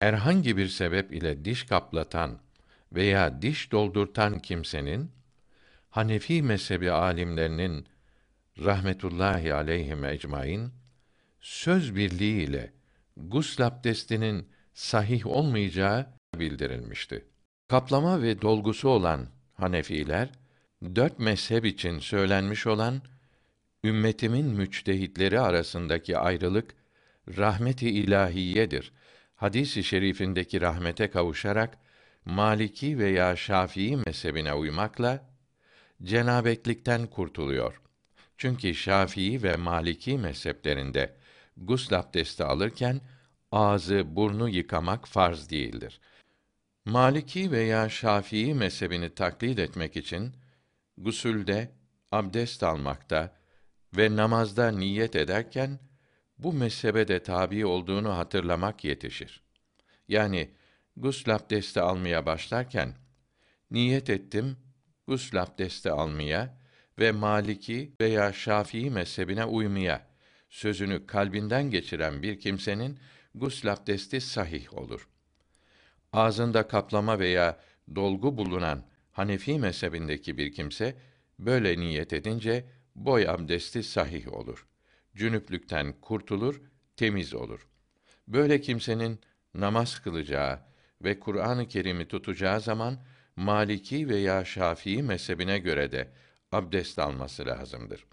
Herhangi bir sebep ile diş kaplatan veya diş doldurtan kimsenin Hanefi mezhebi alimlerinin rahmetullahi aleyhim ecmaîn söz birliği ile gusl abdestinin sahih olmayacağı bildirilmişti. Kaplama ve dolgusu olan Hanefiler dört mezhep için söylenmiş olan ümmetimin müçtehitleri arasındaki ayrılık rahmeti ilahiyedir. Hadis-i şerifindeki rahmete kavuşarak Maliki veya Şafii mezhebine uymakla cenabetlikten kurtuluyor. Çünkü Şafii ve Maliki mezheplerinde gusl abdesti alırken ağzı, burnu yıkamak farz değildir. Maliki veya Şafii mezhebini taklit etmek için gusülde, abdest almakta ve namazda niyet ederken bu mezhebe de tabi olduğunu hatırlamak yetişir. Yani gusl abdesti almaya başlarken niyet ettim gusl abdesti almaya ve Maliki veya Şafii mezhebine uymaya sözünü kalbinden geçiren bir kimsenin gusl abdesti sahih olur. Ağzında kaplama veya dolgu bulunan Hanefi mezhebindeki bir kimse böyle niyet edince boy abdesti sahih olur. Cünüplükten kurtulur, temiz olur. Böyle kimsenin namaz kılacağı ve Kur'an-ı Kerim'i tutacağı zaman Maliki veya Şafii mezhebine göre de abdest alması lazımdır.